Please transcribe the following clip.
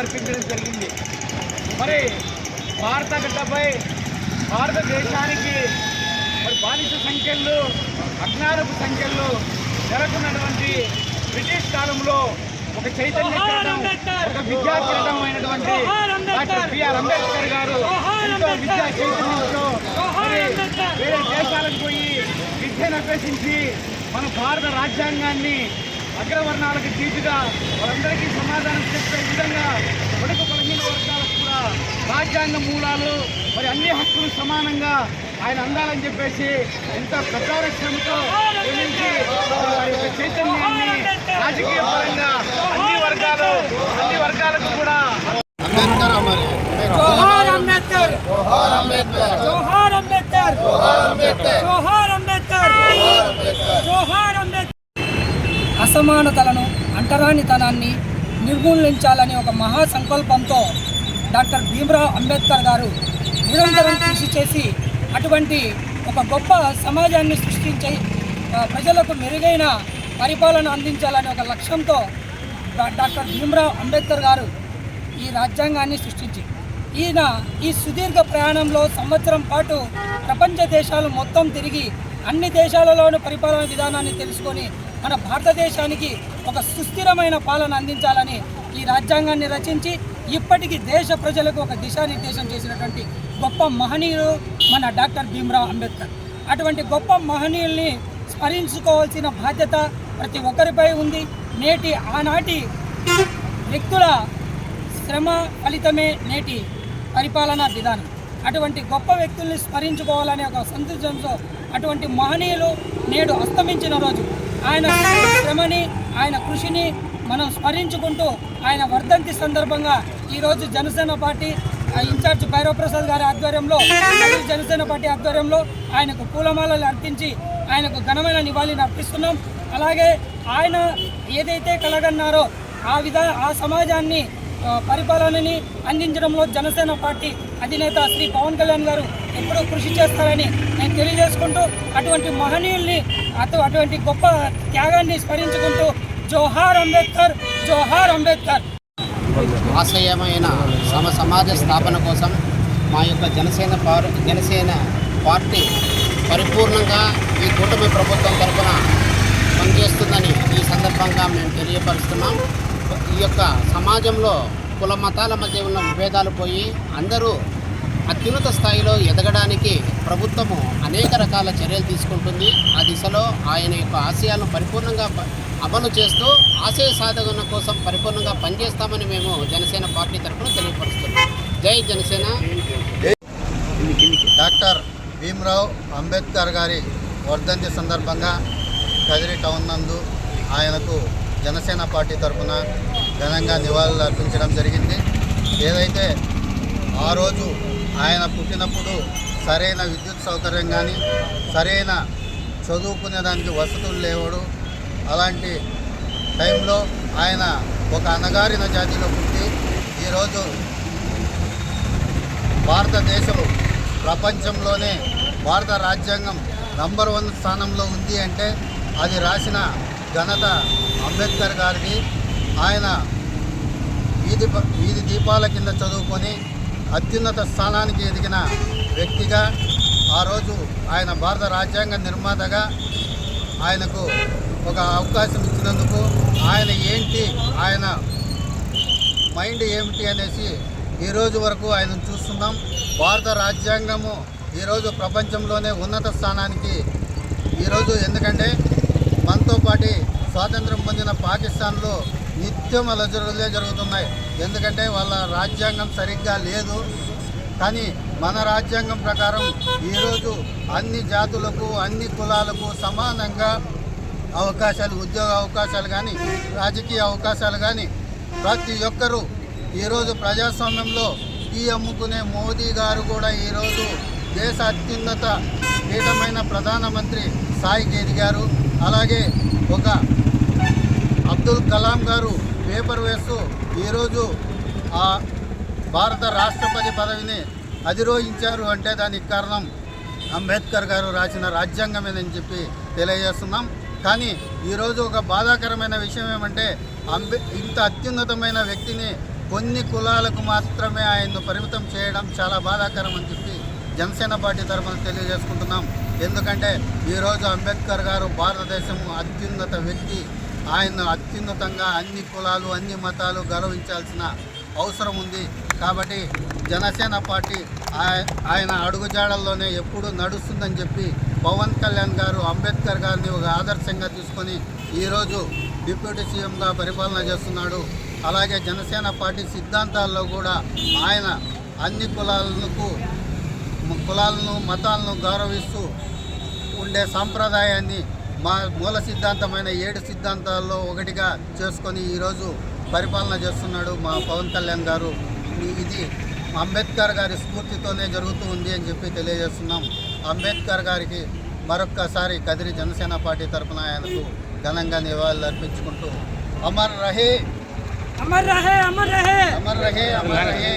అర్పించడం జరిగింది. మరి భారత గడ్డపై భారతదేశానికి మరి బానిస సంఖ్యలు అజ్ఞానపు సంఖ్యలు నెలకొన్నటువంటి బ్రిటిష్ కాలంలో ఒక చైతన్య ఒక విద్యా కిరణం అయినటువంటి డాక్టర్ బిఆర్ అంబేద్కర్ గారు ఎంతో విద్యా చైతన్యంతో వేరే దేశాలకు పోయి విద్యను అభ్యసించి మన భారత రాజ్యాంగాన్ని అగ్రవర్ణాలకు తీర్చిగా వాళ్ళందరికీ సమాధానం చెప్పే విధంగా బడుగు బలహీన వర్గాలకు కూడా రాజ్యాంగ మూలాలు మరి అన్ని హక్కులు సమానంగా ఆయన అందాలని చెప్పేసి ఎంతో ప్రచార శ్రమతో శ్రమించి వారి యొక్క చైతన్యాన్ని రాజకీయ పరంగా అన్ని వర్గాలు అన్ని వర్గాలకు కూడా అంబేద్కర్ అంబేద్కర్ అంబేద్కర్. జోహార్ అంబేద్కర్. జోహార్ అంబేద్కర్. జోహార్ అంబేద్కర్ జోహార్ అంబేద్కర్ జోహార్ అంబేద్కర్ అసమానతలను అంటరానితనాన్ని నిర్మూలించాలని ఒక మహా సంకల్పంతో డాక్టర్ భీమరావు అంబేద్కర్ గారు నిరంతరం కృషి చేసి అటువంటి ఒక గొప్ప సమాజాన్ని సృష్టించి ప్రజలకు మెరుగైన పరిపాలన అందించాలనే ఒక లక్ష్యంతో డాక్టర్ భీమరావ్ అంబేద్కర్ గారు ఈ రాజ్యాంగాన్ని సృష్టించి. ఈయన ఈ సుదీర్ఘ ప్రయాణంలో సంవత్సరం పాటు ప్రపంచ దేశాలు మొత్తం తిరిగి అన్ని దేశాలలోని పరిపాలన విధానాన్ని తెలుసుకొని మన భారతదేశానికి ఒక సుస్థిరమైన పాలన అందించాలని ఈ రాజ్యాంగాన్ని రచించి ఇప్పటికీ దేశ ప్రజలకు ఒక దిశానిర్దేశం చేసినటువంటి గొప్ప మహనీయుడు మన డాక్టర్ భీమ్రావ్ అంబేద్కర్. అటువంటి గొప్ప మహనీయుల్ని స్మరించుకోవాల్సిన బాధ్యత ప్రతి ఒక్కరిపై ఉంది. నేటి ఆనాటి వ్యక్తుల శ్రమ ఫలితమే నేటి పరిపాలనా విధానం. అటువంటి గొప్ప వ్యక్తుల్ని స్మరించుకోవాలనే ఒక సంతోషంతో అటువంటి మహనీయులు నేడు అస్తమించిన రోజు. ఆయన శ్రమని ఆయన కృషిని మనం స్మరించుకుంటూ ఆయన వర్ధంతి సందర్భంగా ఈరోజు జనసేన పార్టీ ఆ ఇన్ఛార్జ్ భైరవప్రసాద్ గారి ఆధ్వర్యంలో జనసేన పార్టీ ఆధ్వర్యంలో ఆయనకు పూలమాలలు అర్పించి ఆయనకు ఘనమైన నివాళిని అర్పిస్తున్నాం. అలాగే ఆయన ఏదైతే కలగన్నారో ఆ విధ ఆ సమాజాన్ని పరిపాలనని అందించడంలో జనసేన పార్టీ అధినేత శ్రీ పవన్ కళ్యాణ్ గారు ఎప్పుడూ కృషి చేస్తారని నేను తెలియజేసుకుంటూ అటువంటి మహనీయుల్ని అటు అటువంటి గొప్ప త్యాగాన్ని స్మరించుకుంటూ జోహార్ అంబేద్కర్ జోహార్ అంబేద్కర్. ఆశయమైన సమ సమాజ స్థాపన కోసం మా యొక్క జనసేన పార్ జనసేన పార్టీ పరిపూర్ణంగా ఈ కూటమి ప్రభుత్వం తరఫున పనిచేస్తుందని ఈ సందర్భంగా మేము తెలియపరుస్తున్నాం. ఈ యొక్క సమాజంలో కుల మతాల మధ్య ఉన్న విభేదాలు పోయి అందరూ అత్యున్నత స్థాయిలో ఎదగడానికి రకాల చర్యలు తీసుకుంటుంది. ఆ దిశలో ఆయన యొక్క ఆశయాలను పరిపూర్ణంగా అమలు చేస్తూ ఆశయ సాధన కోసం పరిపూర్ణంగా పనిచేస్తామని మేము జనసేన పార్టీ తరఫున తెలియపరుస్తున్నాం. జై జనసేన. డాక్టర్ భీమరావు అంబేద్కర్ గారి వర్ధంతి సందర్భంగా కదిరి టౌన్ నందు ఆయనకు జనసేన పార్టీ తరఫున ఘనంగా నివాళులు అర్పించడం జరిగింది. ఏదైతే ఆ రోజు ఆయన పుట్టినప్పుడు సరైన విద్యుత్ సౌకర్యం కానీ సరైన చదువుకునే దానికి వసతులు లేవడు. అలాంటి టైంలో ఆయన ఒక అణగారిన జాతిలో పుట్టి ఈరోజు భారతదేశం ప్రపంచంలోనే భారత రాజ్యాంగం నంబర్ వన్ స్థానంలో ఉంది అంటే అది రాసిన ఘనత అంబేద్కర్ గారికి ఆయన వీధి వీధి దీపాల కింద చదువుకొని అత్యున్నత స్థానానికి ఎదిగిన వ్యక్తిగా ఆ రోజు ఆయన భారత రాజ్యాంగ నిర్మాతగా ఆయనకు ఒక అవకాశం ఇచ్చినందుకు ఆయన ఏంటి ఆయన మైండ్ ఏమిటి అనేసి ఈ రోజు వరకు ఆయన చూస్తున్నాం. భారత రాజ్యాంగము ఈరోజు ప్రపంచంలోనే ఉన్నత స్థానానికి ఈరోజు ఎందుకంటే మనతో పాటు స్వాతంత్రం పొందిన పాకిస్తాన్లో నిత్యం అలజడులే జరుగుతున్నాయి. ఎందుకంటే వాళ్ళ రాజ్యాంగం సరిగ్గా లేదు. కానీ మన రాజ్యాంగం ప్రకారం ఈరోజు అన్ని జాతులకు అన్ని కులాలకు సమానంగా అవకాశాలు ఉద్యోగ అవకాశాలు కానీ రాజకీయ అవకాశాలు కానీ ప్రతి ఒక్కరూ ఈరోజు ప్రజాస్వామ్యంలో ఈ అమ్ముకునే మోదీ గారు కూడా ఈరోజు దేశ అత్యున్నత పీఠమైన ప్రధానమంత్రి స్థాయికి ఎదిగారు అలాగే ఒక అబ్దుల్ కలాం గారు పేపర్ వేస్తూ ఈరోజు ఆ భారత రాష్ట్రపతి పదవిని అధిరోహించారు అంటే దానికి కారణం అంబేద్కర్ గారు రాసిన రాజ్యాంగమేనని చెప్పి తెలియజేస్తున్నాం. కానీ ఈరోజు ఒక బాధాకరమైన విషయం ఏమంటే అంబే ఇంత అత్యున్నతమైన వ్యక్తిని కొన్ని కులాలకు మాత్రమే ఆయన్ను పరిమితం చేయడం చాలా బాధాకరం అని చెప్పి జనసేన పార్టీ తరఫున తెలియజేసుకుంటున్నాం. ఎందుకంటే ఈరోజు అంబేద్కర్ గారు భారతదేశం అత్యున్నత వ్యక్తి. ఆయన అత్యున్నతంగా అన్ని కులాలు అన్ని మతాలు గౌరవించాల్సిన అవసరం ఉంది. కాబట్టి జనసేన పార్టీ ఆయ- ఆయన అడుగుజాడల్లోనే ఎప్పుడూ నడుస్తుందని చెప్పి పవన్ కళ్యాణ్ గారు అంబేద్కర్ గారిని ఒక ఆదర్శంగా తీసుకొని ఈరోజు డిప్యూటీ సీఎంగా పరిపాలన చేస్తున్నాడు. అలాగే జనసేన పార్టీ సిద్ధాంతాల్లో కూడా ఆయన అన్ని కులాలకు కులాలను మతాలను గౌరవిస్తూ ఉండే సాంప్రదాయాన్ని మా మూల సిద్ధాంతమైన ఏడు సిద్ధాంతాల్లో ఒకటిగా చేసుకొని ఈరోజు పరిపాలన చేస్తున్నాడు మా పవన్ కళ్యాణ్ గారు. ఇది అంబేద్కర్ గారి స్ఫూర్తితోనే జరుగుతూ ఉంది అని చెప్పి తెలియజేస్తున్నాం. అంబేద్కర్ గారికి మరొక్కసారి కదిరి జనసేన పార్టీ తరఫున ఆయనకు ఘనంగా నివాళులు అర్పించుకుంటూ అమర్ రహే! అమర్ రహే అమర్ రహే! అమర్ రహే అమర్ రహే!